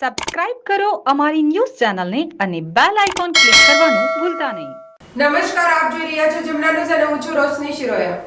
Subscribe કરો અમારી news ચેનલને અને બેલ આઇકોન ક્લિક કરવાનું ભૂલતા નહીં. નમસ્કાર આપ જોઈ રહ્યા છો જમના ન્યૂઝ અને હું છું રોશની શિરોયા.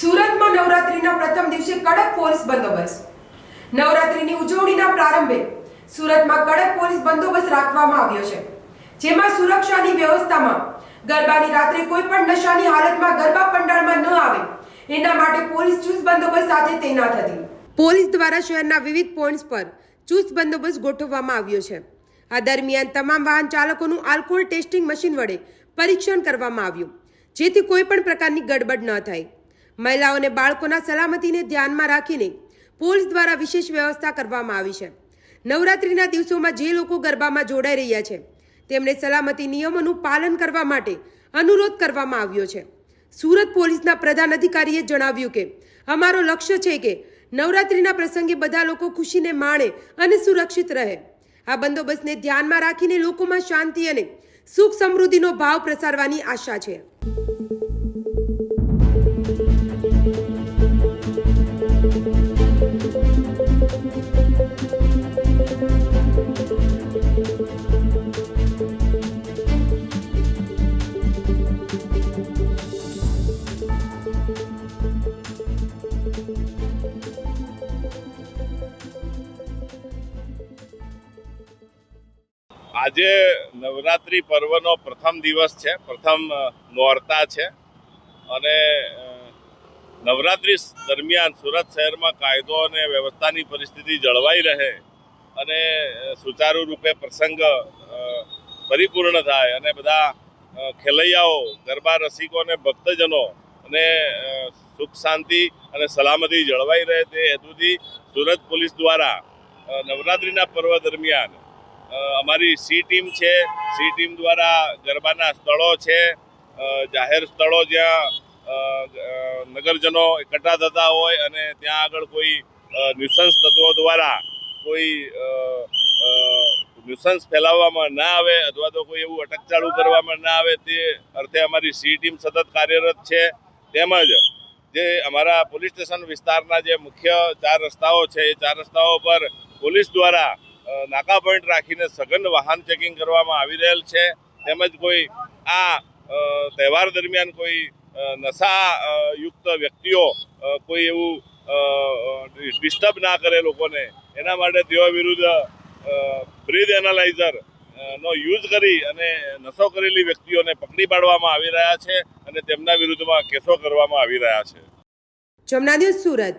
સુરતમાં નવરાત્રીના પ્રથમ દિવસે કડક પોલીસ બંદોબસ્ત. નવરાત્રીની ઉજવણીના પ્રારંભે સુરતમાં કડક પોલીસ બંદોબસ્ત રાખવામાં આવ્યો છે. જેમાં સુરક્ષાની વ્યવસ્થામાં ગરબાની રાત્રે કોઈ પણ નશાની હાલતમાં ગરબા પંડાળમાં ન આવે એના માટે પોલીસ ચુસ્ત બંદોબસ્ત સાથે તૈનાત હતી. પોલીસ દ્વારા શહેરના વિવિધ પોઈન્ટ્સ પર ચુસ્ત બંદોબસ્ત ગોઠવવામાં આવ્યો છે. આ દરમિયાન તમામ વાહન ચાલકોનું આલ્કોહોલ ટેસ્ટિંગ મશીન વડે પરીક્ષણ કરવામાં આવ્યું, જેથી કોઈ પણ પ્રકારની ગડબડ ન થાય. મહિલાઓને બાળકોના સલામતીને ધ્યાનમાં રાખીને પોલીસ દ્વારા વિશેષ વ્યવસ્થા કરવામાં આવી છે. નવરાત્રિના દિવસોમાં જે લોકો ગરબામાં જોડાઈ રહ્યા છે તેમણે સલામતી નિયમોનું પાલન કરવા માટે અનુરોધ કરવામાં આવ્યો છે. સુરત પોલીસના પ્રધાન અધિકારીએ જણાવ્યું કે, અમારો લક્ષ્ય છે કે નવરાત્રિના પ્રસંગે બધા લોકો ખુશીને માણે અને સુરક્ષિત રહે. આ બંદોબસ્તને ધ્યાનમાં રાખીને લોકોમાં શાંતિ અને સુખ સમૃદ્ધિનો ભાવ પ્રસારવાની આશા છે. આજે નવરાત્રી પર્વનો પ્રથમ દિવસ છે, પ્રથમ નોરતા છે. અને નવરાત્રી દરમિયાન સુરત શહેરમાં કાયદો અને વ્યવસ્થાની પરિસ્થિતિ જળવાઈ રહે અને સુચારુ રૂપે પ્રસંગ પરિપૂર્ણ થાય અને બધા ખેલૈયાઓ, ગરબા રસિકો અને ભક્તજનો અને સુખ શાંતિ અને સલામતી જળવાઈ રહે તે હેતુથી સુરત પોલીસ દ્વારા નવરાત્રિના પર્વ દરમિયાન અમારી સી ટીમ છે. સી ટીમ દ્વારા ગરબાના સ્થળો છે. જાહેર સ્થળો જ્યાં નગરજનો એકઠા થતા હોય અને ત્યાં આગળ કોઈ ન્યુસન્સ તત્વો દ્વારા કોઈ ન્યુસન્સ ફેલાવવામાં ના આવે અથવા તો કોઈ એવું અટકચાળુ કરવામાં ના આવે તે અર્થે અમારી સી ટીમ સતત કાર્યરત છે. તેમજ જે અમારા પોલીસ સ્ટેશન વિસ્તારના જે મુખ્ય ચાર રસ્તાઓ છે, એ ચાર રસ્તાઓ પર પોલીસ દ્વારા નાકા પોઈન્ટ રાખીને સઘન વાહન ચેકિંગ કરવામાં આવી રહેલ છે. તેમજ કોઈ આ તહેવાર દરમિયાન કોઈ નશા યુક્ત વ્યક્તિઓ કોઈ એવું ડિસ્ટર્બ ના કરે લોકોને, એના માટે તેઓ વિરુદ્ધ બ્રીથ એનાલાઇઝર નો યુઝ કરી અને નશો કરેલી વ્યક્તિઓને પકડી પાડવામાં આવી રહ્યા છે અને તેમના વિરુદ્ધમાં કેસો કરવામાં આવી રહ્યા છે. સુરત.